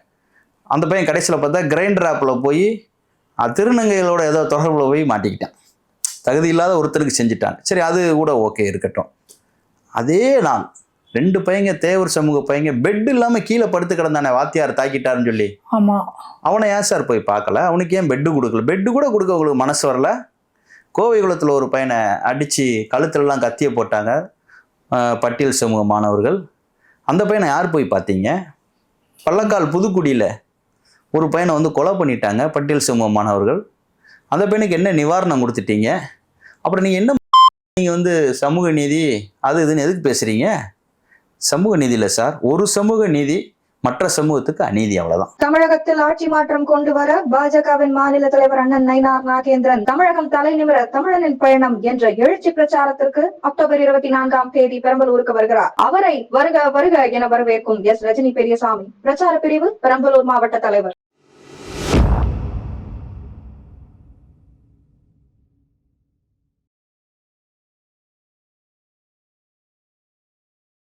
அந்த பையன் கடைசியில் பார்த்தா கிரைண்டர் ஆப்பில் போய் திருநங்கைகளோட ஏதோ தொடர்புல போய் மாட்டிக்கிட்டான். தகுதி இல்லாத ஒருத்தருக்கு செஞ்சுட்டான். சரி அது கூட ஓகே இருக்கட்டும். அதே நாள் ரெண்டு பையங்க தேவர் சமூக பையங்க பெட் இல்லாமல் கீழே படுத்து கிடந்தானே வாத்தியார் தாக்கிட்டாருன்னு சொல்லி. ஆமாம் அவனை ஏன் சார் போய் பார்க்கல? அவனுக்கு ஏன் பெட்டு கொடுக்கல? பெட்டு கூட கொடுக்க உங்களுக்கு மனசு வரல. கோவை குளத்தில் ஒரு பையனை அடித்து கழுத்துலலாம் கத்திய போட்டாங்க. பட்டியல் சமூக மாணவர்கள். அந்த பையனை யார் போய் பார்த்தீங்க? பள்ளக்கால் புதுக்குடியில் ஒரு பையனை வந்து கொலை பண்ணிட்டாங்க பட்டியல் சமூக மாணவர்கள். அந்த பையனுக்கு என்ன நிவாரணம் கொடுத்துட்டீங்க? அப்புறம் நீங்கள் என்ன நீங்கள் வந்து சமூக நீதி அது இதுன்னு எதுக்கு பேசுகிறீங்க சமூக நீதி இல்லை சார் ஒரு சமூக நீதி மற்ற சமூகத்துக்கு அநீதி அவ்வளவுதான். தமிழகத்தில் ஆட்சி மாற்றம் கொண்டு வர பாஜகவின் மாநில தலைவர் அண்ணன் நயினார் நாகேந்திரன் தமிழகம் தலைநிமிர தமிழனின் பயணம் என்ற எழுச்சி பிரச்சாரத்திற்கு அக்டோபர் இருபத்தி நான்காம் தேதி பெரம்பலூருக்கு வருகிறார். அவரை வருக வருக என வரவேற்கும் எஸ். ரஜினி பெரியசாமி. பிரச்சார பிரிவு பெரம்பலூர் மாவட்ட தலைவர்.